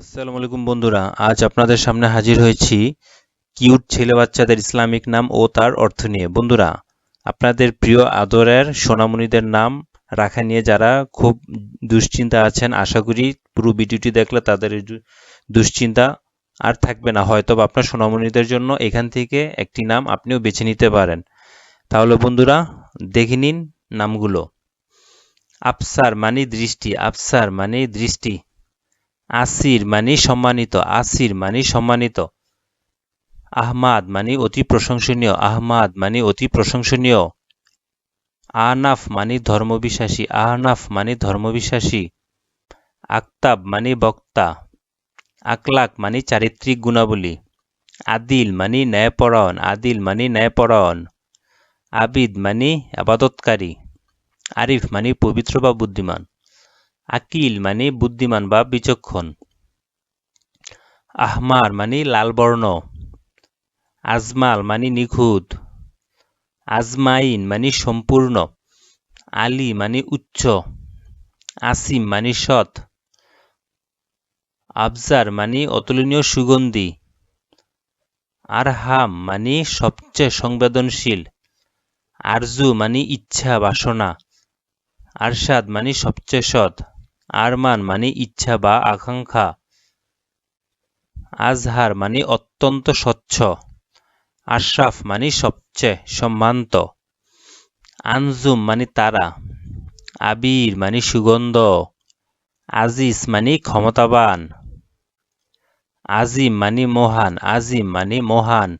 আসসালামু আলাইকুম বন্ধুরা, আজ আপনাদের সামনে হাজির হয়েছি কিউট ছেলে বাচ্চাদের ইসলামিক নাম ও তার অর্থ নিয়ে। বন্ধুরা, আপনাদের প্রিয় আদরের সোনামণিদের নাম রাখা নিয়ে যারা খুব দুশ্চিন্তা আছেন, আশা করি পুরো ভিডিওটি দেখলে তাদের দুশ্চিন্তা আর থাকবে না। হয়তো আপনার সোনামণিদের জন্য এখান থেকে একটি নাম আপনিও বেছে নিতে পারেন। তাহলে বন্ধুরা, দেখে নিন নামগুলো। আফসার মানে দৃষ্টি, আফসার মানে দৃষ্টি। আসির মানে সম্মানিত, আসির মানে সম্মানিত। আহমাদ মানে অতি প্রশংসনীয়, আহমাদ মানে অতি প্রশংসনীয়। আহনাফ মানে ধর্মবিশ্বাসী আহনাফ মানে ধর্মবিশ্বাসী। আক্তাব মানে বক্তা। আকলাক মানে চারিত্রিক গুণাবলী। আদিল মানে ন্যায়পরায়ণ, আদিল মানে ন্যায়পরায়ণ। আবিদ মানে আবাদতকারী। আরিফ মানে পবিত্র বা বুদ্ধিমান। আকিল মানে বুদ্ধিমান বা বিচক্ষণ। আহমার মানে লাল বর্ণ আজমাল মানে নিখুঁত। আজমাইন মানে সম্পূর্ণ। আলী মানে উচ্চ। আসিম মানে সৎ। আবজার মানে অতুলনীয় সুগন্ধি। আরহাম মানে সবচেয়ে সংবেদনশীল। আরজু মানে ইচ্ছা বাসনা। আরশাদ মানে সবচেয়ে সৎ। আরমান মানে ইচ্ছা বা আকাঙ্ক্ষা। আজহার মানে অত্যন্ত স্বচ্ছ। আশরাফ মানে সবচেয়ে সম্মান্ত। আনজুম মানে তারা। আবির মানে সুগন্ধ। আজিজ মানে ক্ষমতাবান। আজিম মানে মহান। আজিম মানে মহান।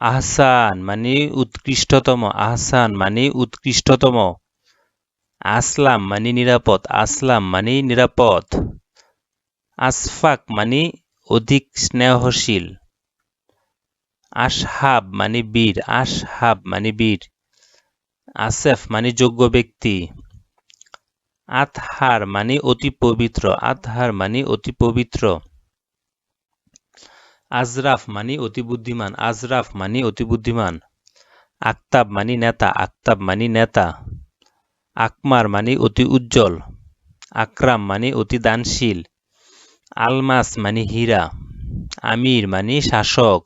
আহসান মানে উৎকৃষ্টতম। আহসান মানে উৎকৃষ্টতম। আসলাম মানে নিরাপদ, আসলাম মানে নিরাপদ। আসফাক মানে অধিক স্নেহশীল। আসহাব মানে বীর, আসহাব মানে বীর। আসেফ মানে যোগ্য ব্যক্তি। আতহার মানে অতি পবিত্র, আতহার মানে অতি পবিত্র। আজরাফ মানে অতি বুদ্ধিমান, আজরাফ মানে অতি বুদ্ধিমান। আক্তাব মানে নেতা আক্তাব মানে নেতা। আকমার মানে অতি উজ্জ্বল, আকরাম মানে অতি দানশীল, আলমাস মানে হীরা, আমির মানে শাসক,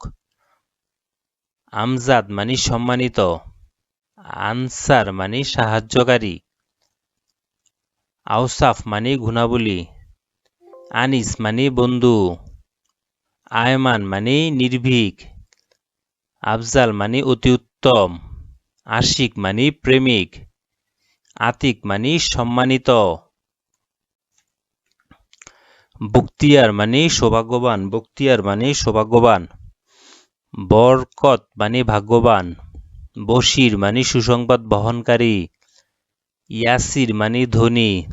আমজাদ মানে সম্মানিত, আনসার মানে সাহায্যকারী আউসাফ মানে গুণাবলী, আনিস মানে বন্ধু, আয়মান মানে নির্ভীক, আফজাল মানে অতি উত্তম, আশিক মানে প্রেমিক আতিক মানে সম্মানিত। বক্তিয়ার মানে সৌভাগ্যবান বক্তিয়ার মানে সৌভাগ্যবান। বরকত মানে ভাগ্যবান। বশির মানে সুসংবাদ বহনকারী। ইয়াসির মানে ধনী।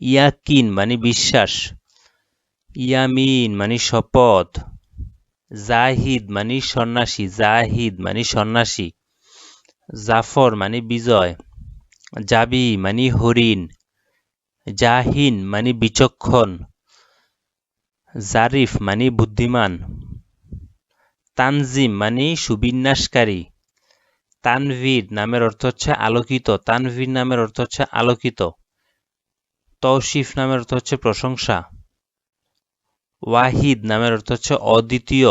ইয়াকিন মানে বিশ্বাস। ইয়ামিন মানে শপথ। জাহিদ মানে সন্ন্যাসী। জাহিদ মানে সন্ন্যাসী। জাফর মানে বিজয়। জাবি মানে হরিণ, জাহিন মানে বিচক্ষণ, জারিফ মানে বুদ্ধিমান, তানজিম মানে সুবিন্যাসকারী। তানভীর নামের অর্থ হচ্ছে আলোকিত, তানভীর নামের অর্থ হচ্ছে আলোকিত। তৌসিফ নামের অর্থ হচ্ছে প্রশংসা। ওয়াহিদ নামের অর্থ হচ্ছে অদ্বিতীয়।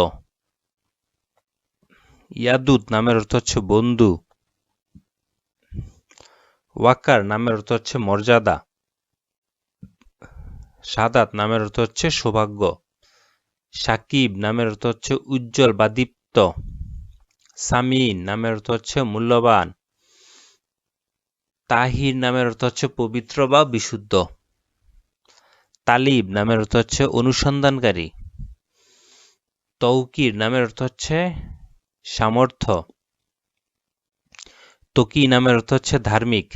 ইয়াদুদ নামের অর্থ হচ্ছে বন্ধু। ওয়াকার নামের অর্থ হচ্ছে মর্যাদা। সাদাত নামের অর্থ হচ্ছে সৌভাগ্য। সাকিব নামের অর্থ হচ্ছে উজ্জ্বল বা দীপ্ত। সামিন নামের অর্থ হচ্ছে মূল্যবান। তাহির নামের অর্থ হচ্ছে পবিত্র বা বিশুদ্ধ। তালিব নামের অর্থ হচ্ছে অনুসন্ধানকারী। তৌকির নামের অর্থ হচ্ছে সামর্থ্য। তকি নামের অর্থ হচ্ছে ধার্মিক,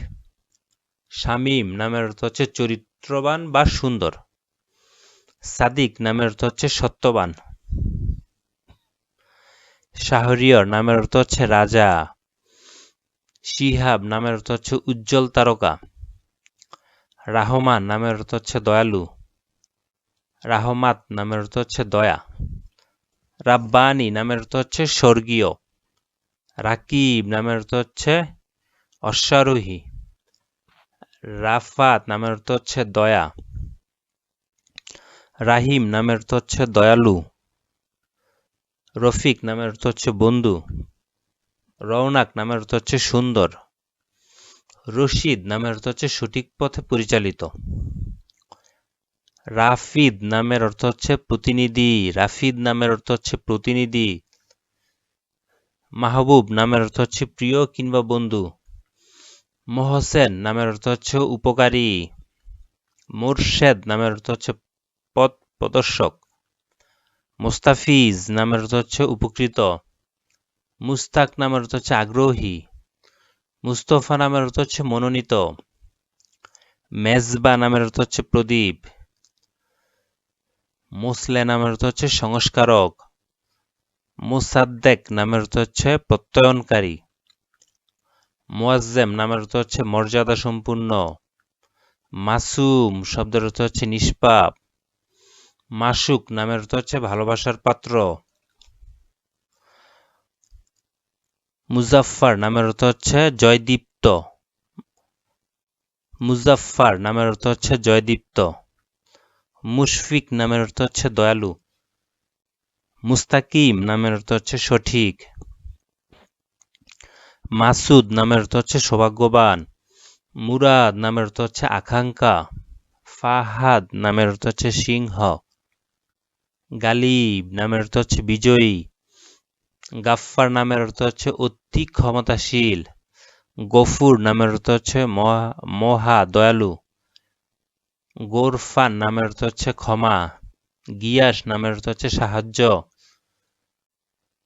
শামীম নামের অর্থ হচ্ছে চরিত্রবান বা সুন্দর, সাদিক নামের অর্থ হচ্ছে সত্যবান, শাহরিয়র নামের অর্থ হচ্ছে রাজা, শিহাব নামের অর্থ হচ্ছে উজ্জ্বল তারকা, রাহমান নামের অর্থ হচ্ছে দয়ালু, রাহমাত নামের অর্থ হচ্ছে দয়া, রাব্বানি নামের অর্থ হচ্ছে স্বর্গীয় রাকিব নামের অর্থ হচ্ছে অশ্বারোহী। রাফাত নামের অর্থ হচ্ছে দয়া। রাহিম নামের অর্থ হচ্ছে দয়ালু। রফিক নামের অর্থ হচ্ছে বন্ধু। রওনাক নামের অর্থ হচ্ছে সুন্দর। রশিদ নামের অর্থ হচ্ছে সঠিক পথে পরিচালিত। রাফিদ নামের অর্থ হচ্ছে প্রতিনিধি। রাফিদ নামের অর্থ হচ্ছে প্রতিনিধি। মাহবুব নামের অর্থ হচ্ছে প্রিয় কিংবা বন্ধু। মোহসেন নামের অর্থ হচ্ছে উপকারী। মোরশেদ নামের অর্থ হচ্ছে পথ প্রদর্শক। মুস্তাফিজ নামের অর্থ হচ্ছে উপকৃত। মুস্তাক নামের অর্থ হচ্ছে আগ্রহী। মুস্তফা নামের অর্থ হচ্ছে মনোনীত। মেজবা নামের অর্থ হচ্ছে প্রদীপ। মোসলে নামের অর্থ হচ্ছে সংস্কারক। মোসাদ্দেক নামের অর্থ হচ্ছে প্রত্যয়নকারী। মোয়াজ্জেম নামের অর্থ হচ্ছে মর্যাদা সম্পূর্ণ। মাসুম শব্দের অর্থ হচ্ছে নিষ্পাপ। মাসুক নামের অর্থ হচ্ছে ভালোবাসার পাত্র। মুজাফফার নামের অর্থ হচ্ছে জয়দীপ্ত। মুজাফফার নামের অর্থ হচ্ছে জয়দীপ্ত। মুশফিক নামের অর্থ হচ্ছে দয়ালু। মুস্তাকিম নামের অর্থ হচ্ছে সঠিক। মাসুদ নামের অর্থ হচ্ছে সৌভাগ্যবান। মুরাদ নামের অর্থ হচ্ছে আকাঙ্ক্ষা। ফাহাদ নামের অর্থ হচ্ছে সিংহ। গালিব নামের অর্থ হচ্ছে বিজয়ী। গাফফার নামের অর্থ হচ্ছে অতি ক্ষমতাশীল। গফুর নামের অর্থ হচ্ছে মহা- মহা দয়ালু। গোরফান নামের অর্থ হচ্ছে ক্ষমা। গিয়াস নামের অর্থ হচ্ছে সাহায্য।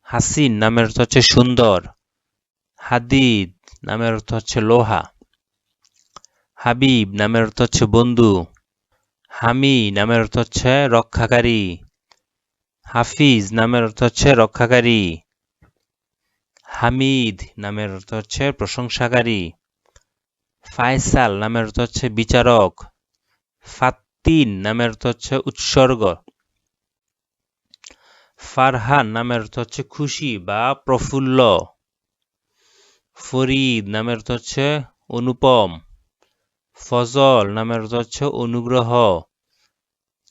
হাসিন নামের অর্থ হচ্ছে সুন্দর, হাদিদ নামের অর্থ হচ্ছে লোহা, হাবিব নামের অর্থ হচ্ছে বন্ধু, হামি নামের অর্থ হচ্ছে রক্ষাকারী, হাফিজ নামের অর্থ হচ্ছে রক্ষাকারী, হামিদ নামের অর্থ হচ্ছে প্রশংসাকারী, ফায়সাল নামের অর্থ হচ্ছে বিচারক, ফাত্তিন নামের অর্থ হচ্ছে উৎসর্গ ফারহান নামের অর্থ হচ্ছে খুশি বা প্রফুল্ল। ফরিদ নামের অর্থ হচ্ছে অনুপম। ফজল নামের অর্থ হচ্ছে অনুগ্রহ।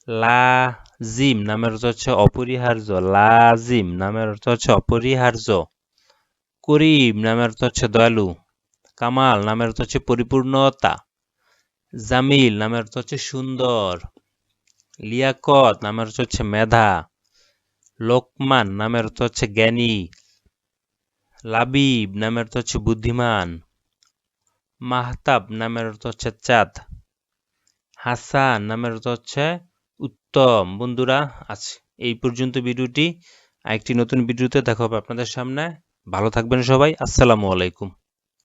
লাজিম নামের অর্থ হচ্ছে অপরিহার্য। লাজিম নামের অর্থ হচ্ছে অপরিহার্য। করিম নামের অর্থ হচ্ছে দয়ালু। কামাল নামের অর্থ হচ্ছে পরিপূর্ণতা। জামিল নামের অর্থ হচ্ছে সুন্দর। লিয়াকত নামের অর্থ হচ্ছে মেধা। লোকমান নামের অর্থ হচ্ছে জ্ঞানী, লাবিব নামের অর্থ হচ্ছে বুদ্ধিমান, মাহতাব নামের অর্থ হচ্ছে চাঁদ, হাসান নামের অর্থ হচ্ছে উত্তম। বন্ধুরা, আজ এই পর্যন্ত ভিডিওটি। আরেকটি নতুন ভিডিওতে দেখা হবে আপনাদের সামনে। ভালো থাকবেন সবাই। আসসালামু আলাইকুম।